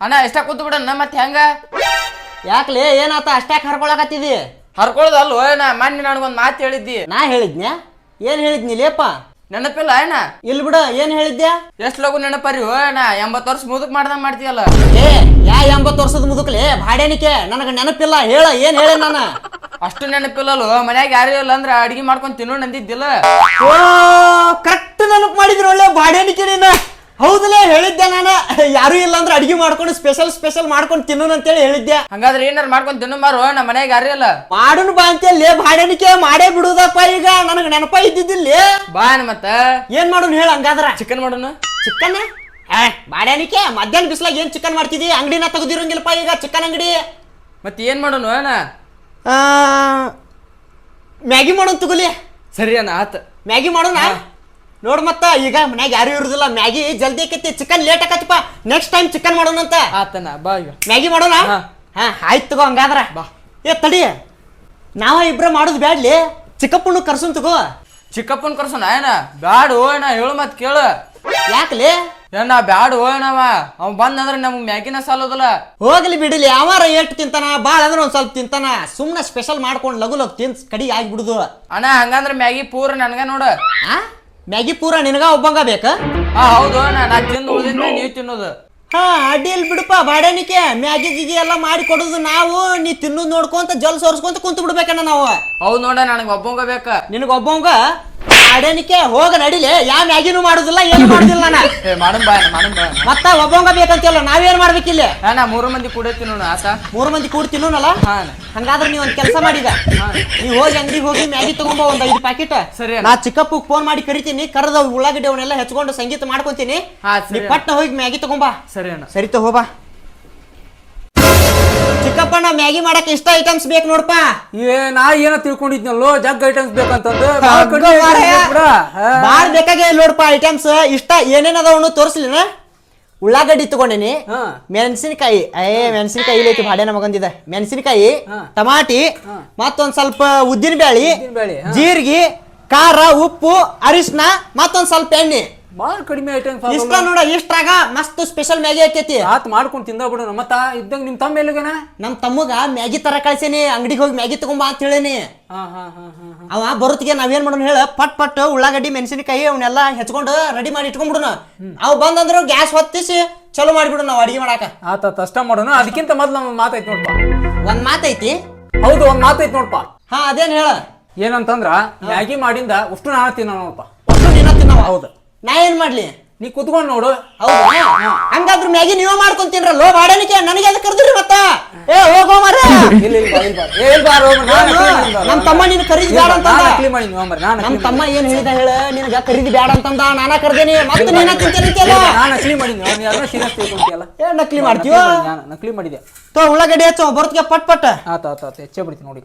ಅಣ್ಣ ಎಷ್ಟ ಕೂತು ಬಿಡಣ್ಣ ಮತ್ತೆ ಹೆಂಗ? ಯಾಕ್ಲೆ ಏನಾತ ಅಷ್ಟ್ಯಾಕ್ ಹರ್ಕೊಳಕತ್ತಿದಿ ಹರ್ಕೊಳ್ದಲ್ಲ ಅಣ್ಣ ಮೊನ್ನೆ ನನಗೊಂದು ಮಾತು ಹೇಳಿದ್ದಿ. ನಾ ಹೇಳಿದ್ನ ಏನ್ ಹೇಳಿದ್ನಿ ಲೇಪ? ನೆನಪಿಲ್ಲ ಅಣ್ಣ ಇಲ್ ಬಿಡ ಏನ್ ಹೇಳಿದ್ಯಾ? ಎಷ್ಟ್ ಲಗು ನೆನಪರಿ ಅಣ್ಣ ಎಂಬತ್ತು ವರ್ಷ ಮುದುಕ್ ಮಾಡ್ದಂಗ್ ಮಾಡ್ತೀಯಲ್ಲ? ಏ ಯಾ ಎಂಬತ್ತು ವರ್ಷದ ಮುದುಕ್ಲೆ? ಬಾಡ್ಯಾನಿಕೆ ನನಗ ನೆನಪಿಲ್ಲ ಹೇಳ ಏನ್ ಹೇಳ ನಾನು? ಅಷ್ಟು ನೆನಪಿಲ್ಲಲ್ಲ ಮನ್ಯಾಗ ಯಾರು ಇಲ್ಲ ಅಂದ್ರೆ ಅಡಿಗೆ ಮಾಡ್ಕೊಂಡ್ ತಿನ್ನೋ ಅಂದಿದ್ದಿಲ್ಲ. ಓ ಕರೆಕ್ಟ್ ನೆನಪು ಮಾಡಿದ್ರು ಒಳ್ಳೆ ಬಾಡ್ಯಾನಿಕೆ ನೀನು. ಹೌದಲೇ ಹೇಳಿದ್ದೆ ನಾನು. ಯಾರು ಇಲ್ಲ ಅಂದ್ರೆ ಅಡಿಗೆ ಮಾಡ್ಕೊಂಡು ಸ್ಪೆಷಲ್ ಸ್ಪೆಷಲ್ ಮಾಡ್ಕೊಂಡು ತಿನ್ನೋಣ ಅಂತೇಳಿ ಹೇಳಿದ್ದೆ. ಹಂಗಾದ್ರೆ ಏನಾರು ಮಾಡ್ಕೊಂಡು ತಿನ್ನು ಮಾರು ನಮ್ಮ ಮನೆಗೆ ಯಾರು ಇಲ್ಲ. ಮಾಡೋಣ ಬಾ ಅಂತೇಳಿ ಬಾಡ್ಯಾನಿಕೆ ಮಾಡೇ ಬಿಡುದಪ್ಪ ಈಗ. ನನಗೆ ನೆನಪ ಇದ್ದಿದ್ದಿಲ್ಲ. ಬಾ ಅಣ್ಣ ಮತ್ತ. ಏನ್ ಮಾಡೋಣ ಹೇಳ ಹಂಗಾದ್ರ. ಚಿಕನ್ ಮಾಡೋಣ. ಚಿಕನ್ ಬಾಡೇನಿಕೆ ಮಧ್ಯಾಹ್ನ ಬಿಸಿಲಾಗ ಏನ್ ಚಿಕನ್ ಮಾಡ್ತಿದಿ? ಅಂಗಡಿನ ತೆಗ್ದಿರಂಗಿಲ್ಲಪ್ಪ ಈಗ ಚಿಕನ್ ಅಂಗಡಿ. ಮತ್ತೆ ಏನ್ ಮಾಡೋಣ ಅಣ್ಣ? ಮ್ಯಾಗಿ ಮಾಡೋಣ ತಗೋಲಿ ಸರಿ ಅಣ್ಣ ಆತ. ಮ್ಯಾಗಿ ಮಾಡೋಣ? ನೋಡ್ ಮತ್ತ ಈಗ ಮನ್ಯಾಗ ಯಾರು ಇರುದಿಲ್ಲ. ಮ್ಯಾಗಿ ಜಲ್ದಿ ಆಕೈತಿ. ಚಿಕನ್ ಲೇಟ್ ಆಕತ್ತಪ್ಪ ನೆಕ್ಸ್ಟ್ ಟೈಮ್ ಚಿಕನ್ ಮಾಡೋಣ ಅಂತ ಆತನ ಬಾ ಈಗ. ಮ್ಯಾಗಿ ಮಾಡೋಣ? ಹಾ. ಹಾ ಆಯ್ತು ತಗೋ ಹಂಗಾದ್ರ. ಬಾ. ಏ ತಡಿ. ನಾವ ಇಬ್ರ ಮಾಡೋದು ಬ್ಯಾಡ್ಲಿ. ಚಿಕ್ಕಪ್ಪಣ್ಣು ಕರ್ಸುನ್ ತಗೋ. ಚಿಕ್ಕಪ್ಪನ್ ಕರ್ಸೋಣ ಏನ? ಬ್ಯಾಡು ಅಣ್ಣ ಹೇಳು ಮತ್ ಕೇಳು. ಯಾಕ್ಲಿ? ಏನ ಬ್ಯಾಡು ಅಣ್ಣವ ಅವ್ ಬಂದಂದ್ರೆ ನಮ್ಗ್ ಮ್ಯಾಗಿನ ಸಾಲೋದಲ್ಲ ಹೋಗ್ಲಿ ಬಿಡಲಿ ಯಾವಾರ ಎಷ್ಟು ತಿಂತಾನ ಬಾಳ ಅಂದ್ರೆ ಒಂದ್ ಸ್ವಲ್ಪ ತಿಂತಾನ. ಸುಮ್ನೆ ಸ್ಪೆಷಲ್ ಮಾಡ್ಕೊಂಡು ಲಗು ಲಗು ತಿನ್ಸ್ ಕಡಿ ಆಗ್ಬಿಡುದು. ಅಣ್ಣ ಹಂಗಂದ್ರೆ ಮ್ಯಾಗಿ ಪೂರ ನನ್ಗ ನೋಡು. ಆ? ಮ್ಯಾಗಿ ಪೂರ ನಿನಗ ಒಬ್ಬಂಗ ಬೇಕ? ಆ ಹೌದು ನಾ ತಿಂದು ಉಳಿದಿದ್ಮೇಲೆ ನೀವು ತಿನ್ನೋದು. ಹಾ ಅಡ್ಡಿಲ್ ಬಿಡಪ್ಪ ಬಾಡಾಣಿಕೆ ಮ್ಯಾಗಿ ಗಿಗಿ ಎಲ್ಲ ಮಾಡಿ ಕೊಡೋದು ನಾವು ನೀ ತಿನ್ನೋದು ನೋಡ್ಕೊಂತ ಜಲ್ ಸೋರ್ಸ್ಕೊಂತ ಕುಂತ ಬಿಡ್ಬೇಕಣ್ಣ ನಾವು. ಹೌದು ನೋಡ ನನಗೆ ಒಬ್ಬಂಗ ಬೇಕ. ನಿನಗ ಒಬ್ಬಂಗ? ಬಾಡಾಣಿಕೆ ಹೋಗ ನಡಿಲೆ ಯಾ ಮ್ಯಾಗಿನೂ ಮಾಡುದಿಲ್ಲ ಏನು ಮಾಡುದಿಲ್ಲ ನಾನು. ಏ ಮಾಡಮ್ ಬಾ ಮಾಡಮ್ ಬಾ. ಮತ್ತ ಒಬ್ಬಂಗ ಬೇಕಂತಿಲ್ಲ ನಾವೇನ್ ಮಾಡ್ಬೇಕಿಲ್ಲ ಅಣ್ಣ ಮೂರು ಮಂದಿ ಕೂಡ ತಿನ್ನೋಣ ಆತ. ಮೂರು ಮಂದಿ ಕೂಡ್ತಿನಲ್ಲ ಹಾ. ಹಂಗಾದ್ರೆ ನೀವ್ ಒಂದ್ ಕೆಲಸ ಮಾಡಿದ. ನೀವ್ ಹೋಗಿ ಅಂಗಡಿ ಹೋಗಿ ಮ್ಯಾಗಿ ತಗೊಂಬ ಒಂದ್ ಐದು ಪ್ಯಾಕೆಟ್ ಸರಿ ಅಣ್ಣ. ನಾ ಚಿಕ್ಕಪ್ಪ ಫೋನ್ ಮಾಡಿ ಕರಿತೀನಿ ಕರೆದ ಉಳ್ಳಾಗಡ್ಡಿ ಅವನ್ನೆಲ್ಲ ಹೆಚ್ಕೊಂಡು ಸಂಗೀತ ಮಾಡ್ಕೊಂತೀನಿ. ಹಾ, ನೀ ಸರಿ ಅಣ್ಣ. ಪಟ್ನ ಹೋಗಿ ಮ್ಯಾಗಿ ತಗೊಂಬಾ. ಸರಿ ಅಣ್ಣ. ಸರಿ ಚಿಕ್ಕಪ್ಪಣ್ಣ ಮ್ಯಾಗಿ ಮಾಡಕ್ ಇಷ್ಟ ಐಟಮ್ಸ್ ಬೇಕು ನೋಡಪ್ಪ ಏ ನಾ ಏನೋ ತಿಳ್ಕೊಂಡಿದ್ನಲ್ಲೋ ಜಗ್ ಐಟಮ್ಸ್ ಬೇಕಂತಂದು? ಬಾಳ್ ಬೇಕಾಗೇ ನೋಡಪ್ಪ ಐಟಮ್ಸ್ ಇಷ್ಟ ಏನೇನ್ ಅವನು ತೋರಿಸ್ಲಿನ? ಉಳ್ಳಾಗಡ್ಡಿ ತಗೊಂಡಿನಿ. ಮೆಣಸಿನಕಾಯಿ. ಏ ಮೆಣಸಿನಕಾಯಿ ಇಲ್ಲೈತಿ ಭಾಡೆ ಮಗಂದಿದೆ ಮೆಣಸಿನಕಾಯಿ. ಟಮಾಟಿ ಮತ್ತೊಂದ್ ಸ್ವಲ್ಪ ಉದ್ದಿನ ಹಾ. ಜೀರಿಗೆ ಖಾರ ಉಪ್ಪು ಅರಿಶಿನ ಮತ್ತೊಂದ್ ಸ್ವಲ್ಪ ಎಣ್ಣೆ. ಬಾಳ ಕಡಿಮೆ ಐಟಮ್ ಇಷ್ಟ ನೋಡ ಇಷ್ಟ್ರಾಗ ಮಸ್ತ್ ಸ್ಪೆಷಲ್ ಮ್ಯಾಗಿ ಆಕೈತಿ ಆತ್ ಮಾಡ್ಕೊಂಡು ತಿಂದ ಬಿಡೋಣ ಮತ್ತ ಇದ್ದಂಗ ನಿಮ್ ತಮ್ಮ ಎಲ್ಲಿಗನ? ನಮ್ ತಮ್ಮಗ ಮ್ಯಾಗಿ ತರ ಕಳ್ಸೇನಿ ಅಂಗಡಿಗೆ ಹೋಗಿ ಮ್ಯಾಗಿ ತಗೊಂಬಾ ಅಂತ ಹೇಳೇನಿ. ಅವ ಬರುತ್ತಿಗೆ ನಾವೇನ್ ಮಾಡೋಣ ಹೇಳ ಪಟ್ ಪಟ್ ಉಳ್ಳಾಗಡ್ಡಿ ಮೆಣಸಿನಕಾಯಿ ಅವನ್ನೆಲ್ಲ ಹೆಚ್ಕೊಂಡು ರೆಡಿ ಮಾಡಿ ಇಟ್ಕೊಂಡ್ಬಿಡೋಣ ಅವ್ ಬಂದಂದ್ರು ಗ್ಯಾಸ್ ಹೊತ್ತಿಸಿ ಚಲೋ ಮಾಡಿಬಿಡು ನಾವು ಅಡಿಗೆ ಮಾಡಾಕ. ಆತ ಅಷ್ಟ ಮಾಡೋಣ. ಅದಕ್ಕಿಂತ ಮೊದ್ಲು ನಮ್ ಮಾತೈತ್ ನೋಡ್ಪ. ಒಂದ್ ಮಾತೈತಿ ಹೌದು ಒಂದ್ ಮಾತೈತಿ ನೋಡ್ಪ. ಹಾ ಅದೇನ್ ಹೇಳ? ಏನಂತಂದ್ರ ಮ್ಯಾಗಿ ಮಾಡಿಂದ ಉಷ್ಟು ನಾನು ತಿನ್ನೋಣಪ್ಪ. ಒಟ್ಟು ನೀನ ತಿನ್ನವ ಹೌದು. ನಾ ಏನ್ ಮಾಡ್ಲಿ? ನೀ ಕುತ್ಕೊಂಡ್ ನೋಡು. ಹೌದಾ? ಹಂಗಾದ್ರ ಮ್ಯಾಗಿ ನೀವ ಮಾಡ್ಕೊಂತೀನ್ರ? ಲೋ ಬಾಡನಿಕೆ ನನಗೆ ಅದಕ್ಕೆ ಕರ್ದ್ರಿ ಮತ್ತ. ಏ ಹೋಗೋ ಮರ ನಮ್ಮ ನಮ್ ತಮ್ಮ ನೀನ್ ಕರೀದ್ ಬ್ಯಾಡ ಅಂತಂದ. ನಾನ್ ನಕಲಿ ಮಾಡಿದ್ ನೋಮರ್, ನಾನ್ ನಮ್ ತಮ್ಮ ಏನ್ ಹೇಳಿದ ಹೇಳ? ನಿನಗ ಕರೀದ್ ಬ್ಯಾಡ ಅಂತಂದ? ನಾನ ಕರ್ದೇನಿ. ಮತ್ತೆ ನೀನ ತಿಂತೇನಿ ಇಲ್ಲ ಬಾ, ನಾನ್ ನಕಲಿ ಮಾಡಿದ್ನಿ ಅವ್ನು ಯಾರನ್ನ ಸೀರಿಯಸ್ ತಿಳ್ಕೊಂತಿಯಲ್ಲ? ಏ ನಕ್ಲಿ ಮಾಡ್ತೀವ ನಕಲಿ ಮಾಡಿದೆ ತೋ ಉಳ್ಳಾಗಡ್ಡಿ ಹಚ್ಚ ಬರ್ತಗೆ ಪಟ್ ಪಟ್. ಆತ ಆತ ಆತ ಹೆಚ್ಚೆ ಬಿಡ್ತೀನಿ ನೋಡಿ.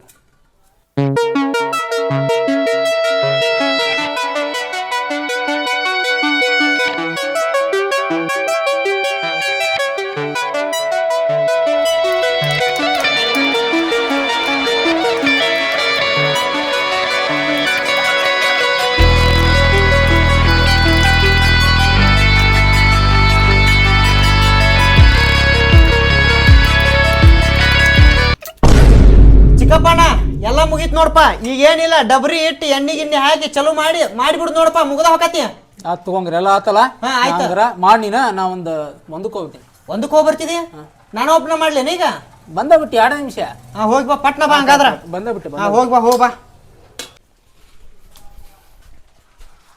ಮುಗೀತ್ ನೋಡಪ್ಪ ಈಗ ಏನಿಲ್ಲ ಡಬ್ರಿ ಇಟ್ಟು ಎಣ್ಣೆ ಗಿಣ್ಣೆ ಹಾಕಿ ಚಲೋ ಮಾಡಿ ಮಾಡಿಬಿಡು ನೋಡಪ್ಪ ಮುಗದ ಹೋಗತಿ ಆತ್ ತಗೊಂಗ್ರಿ ಎಲ್ಲ ಆತಲ್ಲ? ಹಾ, ಆಯ್ತು. ಹಂಗಾರ ಮಾಡಿ ನೀನ ನಾ ಒಂದು ಒಂದಕ್ಕೆ ಹೋಗ್ತೀನಿ ಒಂದಕ್ಕೆ ಹೋಗಿ ಬರ್ತಿದಿ ನಾನು ಒಬ್ಬನ ಮಾಡ್ಲೇನ ಈಗ? ಬಂದ ಬಿಟ್ಟು ಎರಡು ನಿಮಿಷ. ಹಾ ಹೋಗಿ ಬಾ ಪಟ್ನ ಬಾ ಹಂಗಾದ್ರ. ಬಂದ ಬಿಟ್ಟು ಹಾ ಹೋಗಿ ಬಾ ಹೋಗಿ ಬಾ.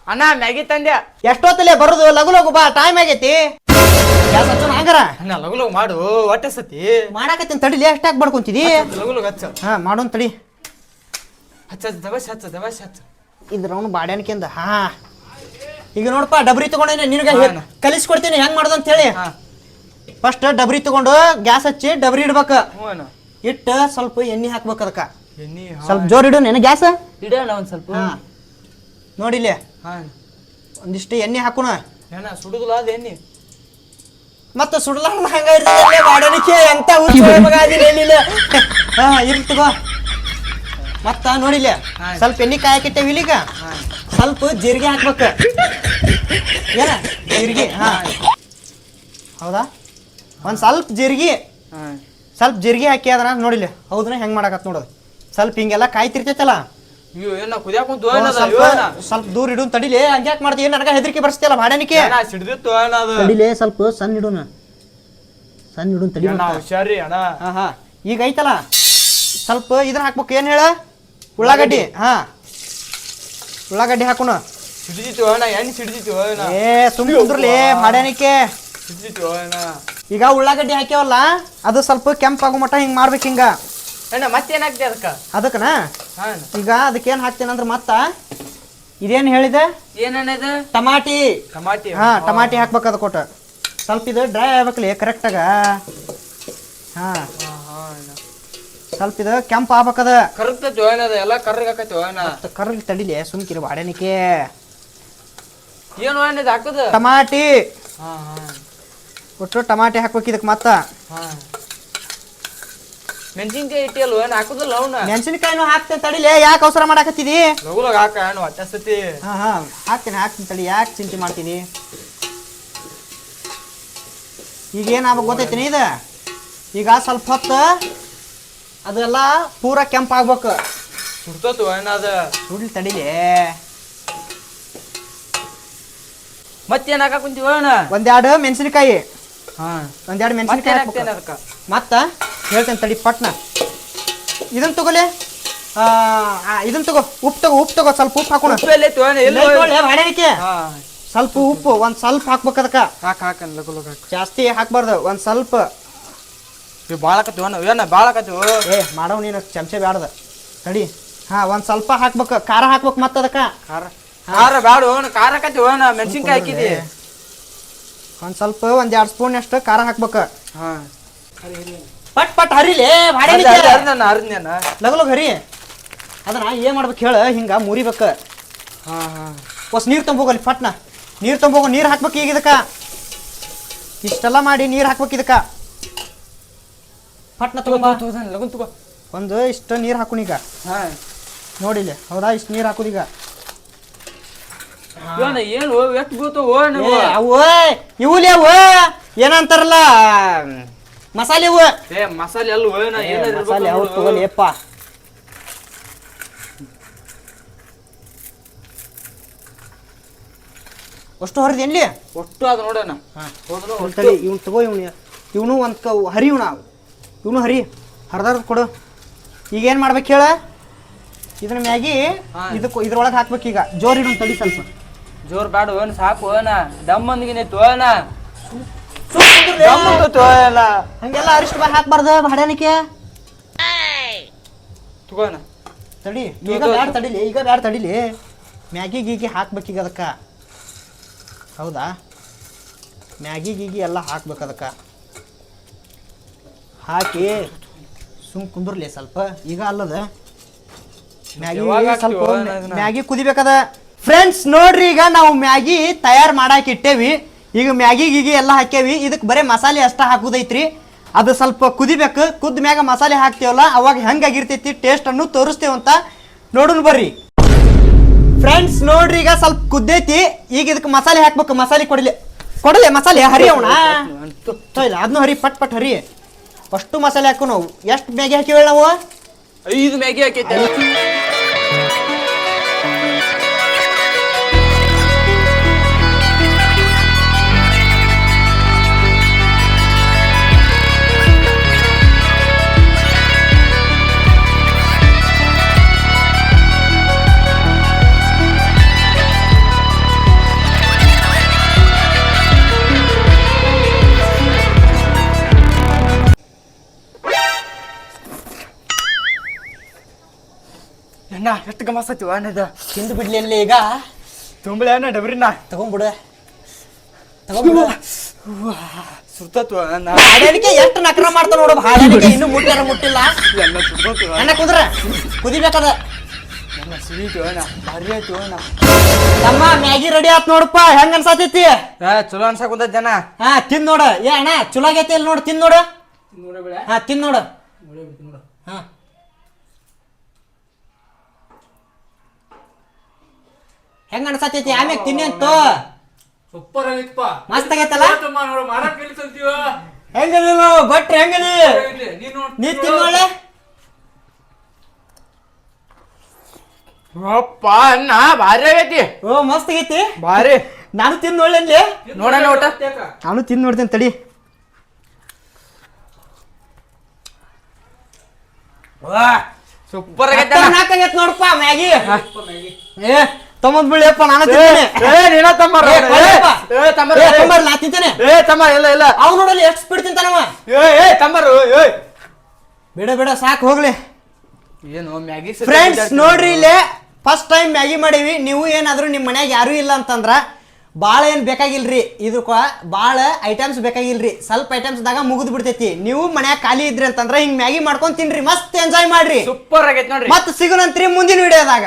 ಅಣ್ಣ ಮ್ಯಾಗಿ ತಂದೆ ಎಷ್ಟೊತ್ತಲೆ ಬರೋದು? ಲಗು ಲಗು ಬಾ ಟೈಮ್ ಆಗೈತಿ. ಗ್ಯಾಸ್ ಹಚ್ಚೋಣ ಹಂಗಾರ? ಅಣ್ಣ ಲಗು ಲಗು ಮಾಡು ಹೊಟ್ಟೆ ಸತಿ ಮಾಡಾಕತ್ತೀನಿ ತಡಿಲಿ ಎಷ್ಟಾಗಿ ಬಡ್ಕೊಂತಿದಿ. ಲಗು ಲಗು ಹಚ್ಚ. ಹಾ ಮಾಡೋನ್ ತಡಿ. ಹಚ್ಚ ದಬಸ್ ಹಚ್ಚ ದಬಸ್ ಹಚ್ಚ. ಇದ್ರ ಅವನು ಬಾಡ್ಯಾನ್ಕಿಂದ ಹಾ. ಈಗ ನೋಡಪ್ಪ ಡಬ್ರಿ ತಗೊಂಡೇನೆ ನಿನಗೆ ಹಾ, ಅಣ್ಣ. ಕಲಿಸ್ಕೊಡ್ತೀನಿ ಹೆಂಗ್ ಮಾಡೋದು ಅಂತ ಹೇಳಿ ಹಾ. ಫಸ್ಟ್ ಡಬ್ರಿ ತಗೊಂಡು ಗ್ಯಾಸ್ ಹಚ್ಚಿ ಡಬ್ರಿ ಇಡ್ಬೇಕು. ಹ್ಞೂ ಅಣ್ಣ. ಇಟ್ಟು ಸ್ವಲ್ಪ ಎಣ್ಣೆ ಹಾಕ್ಬೇಕು ಅದಕ್ಕೆ. ಎಣ್ಣಿ ಸ್ವಲ್ಪ ಜೋರ್ ಇಡು ನೆನ ಗ್ಯಾಸ್? ಇಡೋಣ ಒಂದ್ ಸ್ವಲ್ಪ. ಹಾ. ನೋಡಿಲ್ಲಿ ಹಾ. ಒಂದಿಷ್ಟು ಎಣ್ಣೆ ಹಾಕೋಣ. ಏನ ಸುಡುದಿಲ್ಲ ಅದು ಎಣ್ಣಿ. ಮತ್ತೆ ಸುಡಲಾರ್ದ ಹಂಗ ಇರ್ತದೆ ಬಾಡನಿಕೆ ಎಂತ ಹುಚ್ಚ ಮಗ ಹಾ ಮತ್ತ ನೋಡಿಲ್ಲ ಸ್ವಲ್ಪ ಎಣ್ಣೆ ಕಾಯಕಿಟ್ಟೇವಿ ಇಲ್ಲಿಗ. ಸ್ವಲ್ಪ ಜೀರಿಗೆ ಹಾಕ್ಬೇಕ. ಏನ? ಜೀರಿಗೆ ಹಾ. ಹೌದಾ? ಒಂದ್ ಸ್ವಲ್ಪ ಜೀರಿಗೆ ಸ್ವಲ್ಪ ಜೀರಿಗೆ ಹಾಕಿ ಅದನ್ನ ನೋಡಿಲ್ಲ ಹೌದನ? ಹೆಂಗ್ ಮಾಡಕತ್ ನೋಡೋದು ಸ್ವಲ್ಪ ಹಿಂಗೆಲ್ಲ ಕಾಯ್ತಿರ್ತೈತಲ್ಲ. ಸ್ವಲ್ಪ ದೂರ ಇಡು ತಡಿಲಿ ಹಂಗ್ಯಾಕ್ ಮಾಡ್ತೀವಿ ನನಗೆ ಹೆದರಿಕೆ ಬರ್ಸ್ತಿಲ್ಲ ಬಾಡನಿಕೆ ತಡಿಲೆ ಸ್ವಲ್ಪ ಸಣ್ಣ ಇಡುನ ಸಣ್ಣ ಇಡುನ್ ತಡಿ ಈಗ ಐತಲ್ಲ? ಸ್ವಲ್ಪ ಇದನ್ನ ಹಾಕ್ಬೇಕು. ಏನು ಹೇಳ? ಉಳ್ಳಾಗಡ್ಡಿ. ಹಾ. ಉಳ್ಳಾಗಡ್ಡಿ ಹಾಕೋಣ. ಸಿಡ್ದಿತ್ತು ಅಣ್ಣ? ಎಣ್ಣೆ ಸಿಡ್ದಿತ್ತು ಅಣ್ಣ? ಏ ಕುಂದ್ರಲಿ ಸಿಡ್ದಿತ್ತು ಈಗ ಉಳ್ಳಾಗಡ್ಡಿ ಹಾಕ್ಯಾವಲ್ಲ ಅದು ಸ್ವಲ್ಪ ಕೆಂಪಾಗೋ ಮಟ್ಟ ಹಿಂಗ್ ಮಾಡ್ಬೇಕು ಹಿಂಗ. ಅಣ್ಣ ಮತ್ತೇನಾಗ್ತಿ ಅದಕ್ಕ? ಅದಕ್ಕನ? ಹಾಂ ಈಗ ಅದಕ್ಕೆ ಏನ್ ಹಾಕ್ತೇನಂದ್ರ ಮತ್ತ? ಇದೇನ್ ಹೇಳಿದೆ? ಏನಣ್ಣ ಇದು? ಟಮಾಟಿ. ಟಮಾಟಿ. ಹಾ ಟಮಾಟಿ ಹಾಕ್ಬೇಕು ಅದು ಕೊಟ್ಟು ಸ್ವಲ್ಪ ಇದು ಡ್ರೈ ಆಗ್ಬೇಕಲ್ಲಿ ಕರೆಕ್ಟಾಗ ಹಾ. ಹಾ ಸ್ವಲ್ಪ ಇದು ಕೆಂಪ ಆಗ್ಬೇಕದ. ಕರಗ್ತೈತಿ ಏನದ ಎಲ್ಲ ಕರ್ರಗಾಕೈತಿ ಅಣ್ಣ ಕರ್ರಗ್ ತಡಿಲಿ ಸುಮ್ಕಿರಿ ಬಾಡನಿಕೆ ಏನು ಅಣ್ಣ ಇದು ಹಾಕುದು? ಟಮಾಟಿ. ಒಟ್ಟು ಟಮಾಟಿ ಹಾಕ್ಬೇಕು ಇದಕ್ಕೆ ಮತ್ತ. ಹಾ. ಮೆಣಸಿನ್ಕಾಯಿ ಇಟ್ಟಿಯಲ್ಲ ಏನು ಹಾಕುದಿಲ್ಲ ಅವನ್ನ ಮೆಣಸಿನಕಾಯಿನೂ ಹಾಕ್ತೇನೆ ತಡಿಲಿ ಯಾಕೆ ಅವಸರ ಮಾಡಾಕತ್ತಿದಿ? ಲಗು ಲಗ ಹಾಕ ಏನು ಹೊಟ್ಟೆ ಹಾ ಹಾ. ಹಾಕ್ತೀನಿ ಹಾಕ್ತೀನಿ ತಡಿ ಯಾಕೆ ಚಿಂತೆ ಮಾಡ್ತೀನಿ ಈಗ ಏನಾಗ್ಬೇಕು ನೀ ಇದು? ಈಗ ಸ್ವಲ್ಪ ಹೊತ್ತು ಅದೆಲ್ಲ ಪೂರ ಕೆಂಪ್ ಆಗ್ಬೇಕು ಸುಡ್ತತ್ತು ಅದ? ಸುಡ್ಲಿ ತಡಿಲಿ. ಮತ್ತೇನ್ ಹಾಕ ಕುಂತೀವ ಅಣ್ಣ? ಒಂದೆರಡು ಮೆಣಸಿನಕಾಯಿ. ಹಾ. ಒಂದೆರಡು ಮತ್ತೇನ್ ಮೆಣಸಿನಕಾಯಿ ಹಾಕ್ತೇನೆ ಅದಕ್ಕ ಮತ್ತ ಹೇಳ್ತೇನೆ ತಡಿ ಪಟ್ನ. ಇದನ್ನ ತಗೋಲೆ ಆ, ಆ, ಇದನ್ನ ತಗೋ. ಉಪ್ಪು ತಗೋ ಉಪ್ಪು ತಗೋ. ಸ್ವಲ್ಪ ಉಪ್ಪು ಹಾಕೋಣ. ಉಪ್ಪು ಎಲ್ಲಿ ಅಣ್ಣ? ಹಾ. ಸ್ವಲ್ಪ ಉಪ್ಪು ಒಂದ್ ಸ್ವಲ್ಪ ಹಾಕ್ಬೇಕು ಅದಕ್ಕ. ಹಾಕ ಹಾಕನ್ ಲಗು ಲಗು ಹಾಕ. ಜಾಸ್ತಿ ಹಾಕ್ಬಾರ್ದು. ಒಂದ್ ಸ್ವಲ್ಪ ಇವ್ ಭಾಳ ಆಕತ್ತಿ ಅಣ್ಣ. ಏನ ಭಾಳ ಆಕತ್ತಿ. ಏ ಮಾಡವ್ ನೀನು ಚಮಚೆ ಬೇಡದ ತಡಿ ಹಾ ಒಂದ್ ಸ್ವಲ್ಪ ಹಾಕ್ಬೇಕು. ಖಾರ ಹಾಕ್ಬೇಕು ಮತ್ತೆ ಅದಕ್ಕ. ಖಾರ. ಖಾರ ಬ್ಯಾಡ ಖಾರ ಆಕತ್ತಿ ಅಣ್ಣ. ಮೆಣಸಿನ್ಕಾಯಿ ಹಾಕಿದಿ. ಒಂದ್ ಸ್ವಲ್ಪ ಒಂದ್ ಎರಡ್ ಸ್ಪೂನ್ ಅಷ್ಟು ಖಾರ ಹಾಕ್ಬೇಕು. ಹಾ. ಪಟ್ ಪಟ್ ಹರಿಲಿ. ಲಗು ಲಗು ಹರಿ. ಅದನ್ನ ಏನ್ ಮಾಡ್ಬೇಕು ಹೇಳ ಹಿಂಗ ಮುರಿಬೇಕ. ಹಾ ಹಾ. ಹೊಸ ನೀರ್ ತುಂಬೋಗಲ್ಲಿ ಪಟ್ನ. ನೀರ್ ತುಂಬೋಗ ನೀರ್ ಹಾಕ್ಬೇಕು ಈಗ ಇದಕ್ಕ. ಇಷ್ಟೆಲ್ಲ ಮಾಡಿ ನೀರ್ ಹಾಕ್ಬೇಕು ಇದಕ್ಕ. ಪಟ್ನ ತಗೊಂಡ್ ಲಗು ತಗೋ ಒಂದು ಇಷ್ಟು ನೀರು ಹಾಕೋಣ ಈಗ. ಹಾ. ನೋಡಿಲಿ ಹೌದಾ? ಇಷ್ಟು ನೀರು ಹಾಕೋದು ಈಗ. ಏನು ಎಷ್ಟು ಬೀಳ್ತಾವ ಏ, ಅವು ಇವುಲಿ ಅವು ಏನಂತಾರಲ್ಲ ಮಸಾಲೆ ಇವು ಏ ಮಸಾಲೆ ಅಣ್ಣ ಮಸಾಲೆ ಅವು ಇರ್ಬೇಕು ತಗೊಳ್ಳಿ ನೋಡು. ಅಷ್ಟು ಹರಿದ ಎಲ್ಲಿ ಒಟ್ಟು ಅದು ನೋಡೋಣ. ಹೋದ್ರು ಇವ್ನ್ ತಗೋ ಇವ್ನು ಇವನು ಒಂದು ಹರಿವಣ ಹರಿ ಇವ್ನ ಹರಿ ಹರಿದಾರ್ದು ಕೊಡು. ಈಗ ಏನು ಮಾಡ್ಬೇಕು ಹೇಳ? ಇದನ್ನ ಮ್ಯಾಗಿ. ಇದಕ್ಕೆ ಇದ್ರೊಳಗೆ ಹಾಕ್ಬೇಕು ಈಗ. ಜೋರ್ ಇಡು ತಡಿ ಸ್ವಲ್ಪ. ಜೋರ್ ಬ್ಯಾಡ ಅಣ್ಣ ಸಾಕು ಅಣ್ಣ ದಮ್ ಅಂದಿಗೆ ಅಣ್ಣ ದಮ್ ಅಂತತ್ತು ಅಣ್ಣ ಹಂಗೆಲ್ಲ ಅರಿಷ್ಟು ಬಾ ಹಾಕ್ಬಾರ್ದು ಹಡಾನಿಕೆ ತಗೋಣ ತಡಿ. ಈಗ ಬ್ಯಾಡ ತಡಿಲಿ ಈಗ ಬ್ಯಾಡ ತಡಿಲಿ. ಮ್ಯಾಗಿ ಗೀಗಿ ಹಾಕ್ಬೇಕೀಗ ಅದಕ್ಕೆ. ಹೌದಾ? ಮ್ಯಾಗಿ ಗೀಗಿ ಎಲ್ಲ ಹಾಕ್ಬೇಕು ಅದಕ್ಕೆ. ಹಾಕಿ ಸುಮ್ ಕುಂದ್ರಲಿ ಸ್ವಲ್ಪ. ಈಗ ಅಲ್ಲದ ಮ್ಯಾಗಿ ಯಾವಾಗ ಸ್ವಲ್ಪ ಹಾಕ್ತೀವೋ ಮ್ಯಾ- ಅದನ್ನ? ಮ್ಯಾಗಿ ಕುದಿಬೇಕದ. ಫ್ರೆಂಡ್ಸ್ ನೋಡ್ರಿ ಈಗ ನಾವು ಮ್ಯಾಗಿ ತಯಾರು ಮಾಡಾಕ ಇಟ್ಟೇವಿ ಈಗ ಮ್ಯಾಗಿ ಗೀಗಿ ಎಲ್ಲ ಹಾಕೇವಿ. ಇದಕ್ಕೆ ಬರೀ ಮಸಾಲೆ ಅಷ್ಟ ಹಾಕುದೈತ್ರಿ. ಅದು ಸ್ವಲ್ಪ ಕುದಿಬೇಕು. ಕುದ್ದ ಮ್ಯಾಗ ಮಸಾಲೆ ಹಾಕ್ತೇವಲ್ಲ ಅವಾಗ ಹೆಂಗಾಗಿರ್ತೈತಿ ಟೇಸ್ಟ್ ಅನ್ನು ತೋರಿಸ್ತೇವಂತ ನೋಡೋಣ ಬರ್ರಿ. ಫ್ರೆಂಡ್ಸ್ ನೋಡ್ರಿ ಈಗ ಸ್ವಲ್ಪ ಕುದ್ದೈತಿ. ಈಗ ಇದಕ್ಕೆ ಮಸಾಲೆ ಹಾಕ್ಬೇಕು. ಮಸಾಲೆ ಕೊಡಲಿ ಕೊಡಲೆ ಮಸಾಲೆ? ಹರಿ ಅವಣ? ಅದನ್ನು ಹರಿ ಪಟ್ ಪಟ್ ಹರಿ. ಅಷ್ಟು ಮಸಾಲೆ ಹಾಕು ನಾವು. ಎಷ್ಟು ಮ್ಯಾಗಿ ಹಾಕಿವೇಳ ನಾವು? ಐದು ಮ್ಯಾಗಿ ಹಾಕೈತೆ. ಅಣ್ಣ ಎಷ್ಟು ಗಮಸ್ತೈತಿ ಅಣ್ಣದ. ತಿಂದು ಬಿಡ್ಲಿ ಅಲ್ಲಿ ಈಗ. ತುಂಬಳೆ ಅಣ್ಣ ಡಬ್ರಿನ. ತಗೊಂಬಿಡ ತಗೊಂಬಿಡು ಸುತ್ತತ್ತು ಅಣ್ಣ. ಎಷ್ಟು ನಕರ ಮಾಡ್ತಾವ ನೋಡು ಹಾಡೇನಿಕೆ ಇನ್ನೂ ಮುಟ್ಟಾರ ಮುಟ್ಟಿಲ್ಲ. ಅಣ್ಣ ಕುದ್ರ ಕುದಿಬೇಕದ. ಅಣ್ಣ ಸ್ವೀಟ್ ಅಣ್ಣ ಭಾರಿ ಆಯ್ತು ಅಣ್ಣ. ತಮ್ಮ ಮ್ಯಾಗಿ ರೆಡಿ ಆತ್ ನೋಡಪ್ಪ ಹೆಂಗ ಅನ್ಸಾತೈತಿ? ಏ ಚಲೋ ಅನ್ಸಕ್ ಕುಂತೈತಿ ಜನ. ಹಾ ತಿಂದ್ ನೋಡ. ಏ ಅಣ್ಣ ಚಲೋ ಆಗೈತಿ ಇಲ್ಲಿ ನೋಡು ತಿಂದ್ ನೋಡು. ಹಾ ತಿಂದ್ ನೋಡು. ಹಾ. ಹೆಂಗ ಅನ್ಸಾತೈತಿ ಆಮ್ಯಾಗ ತಿನ್ನಿ ಅಂತ. ಸೂಪರ್ ಆಗಿತ್ತಪ್ಪ. ಮಸ್ತ್ ಆಗೈತಲ್ಲ? ನೋಡು ಮಾಡಕ್ ಎಲ್ಲಿ ತಂತೀವ ಹೆಂಗದಿ ನಾವು ಭಟ್ರಿ ಹೆಂಗದಿ? ನೀ ತಿನ್ನೋಳೆ? ಅಪ್ಪ ಅನ್ನ ಭಾರಿ ಆಗೈತಿ. ಓ ಮಸ್ತ್ ಆಗೈತಿ. ಭಾರಿ. ನಾನು ತಿಂದು ನೋಡ್ಲಿ ನೋಡೋಣ ಊಟ. ನಾನು ತಿಂದು ನೋಡ್ತೇನೆ ತಡಿ. ಸೂಪರ್ ಆಗೈತಿ ನಾಲ್ಕಾಗೈತ್ ನೋಡಪ್ಪ ಮ್ಯಾಗಿ. ಏ ತಮ್ಮದ್ ಬಿಳಿಯಪ್ಪ ನಾನು ತಿಂತೇನೆ. ಏ ನೀನ ತಮ್ಮ ಏ, ಕೊಡಪ್ಪ. ಏ ತಮ್ಮರು ಏ, ನಾ ತಿಂತೇನೆ. ಏ ತಮ್ಮ ಇಲ್ಲ ಇಲ್ಲ. ಅವ್ ನೋಡಲ್ಲಿ ಎಷ್ಟು ಸ್ಪೀಡ್ ತಿಂತಾನವ? ಏ ಏ ತಮ್ಮರು ಏ. ಬೇಡ ಬೇಡ ಸಾಕು ಹೋಗ್ಲಿ. ಏನು ಮ್ಯಾಗಿ ಫ್ರೆಂಡ್ಸ್ ನೋಡ್ರಿ ಇಲ್ಲಿ ಫಸ್ಟ್ ಟೈಮ್ ಮ್ಯಾಗಿ ಮಾಡೀವಿ. ನೀವು ಏನಾದ್ರು ನಿಮ್ಮ ಮನ್ಯಾಗ ಯಾರು ಇಲ್ಲ ಅಂತಂದ್ರ ಭಾಳ ಏನು ಬೇಕಾಗಿಲ್ರಿ? ಇದಕ್ಕ ಭಾಳ ಐಟಮ್ಸ್ ಬೇಕಾಗಿಲ್ರಿ. ಸ್ವಲ್ಪ ಐಟಮ್ಸ್ದಾಗ ಮುಗಿದು ಬಿಡ್ತೈತಿ. ನೀವು ಮನ್ಯಾಗ ಖಾಲಿ ಇದ್ರಿ ಅಂತಂದ್ರ ಹಿಂಗ್ ಮ್ಯಾಗಿ ಮಾಡ್ಕೊಂಡ್ ತಿನ್ರಿ. ಮಸ್ತ್ ಎಂಜಾಯ್ ಮಾಡ್ರಿ. ಸೂಪರ್ ಆಗೈತಿ ನೋಡ್ರಿ. ಮತ್ ಸಿಗುನಂತ್ರಿ ಮುಂದಿನ ವಿಡಿಯೋದಾಗ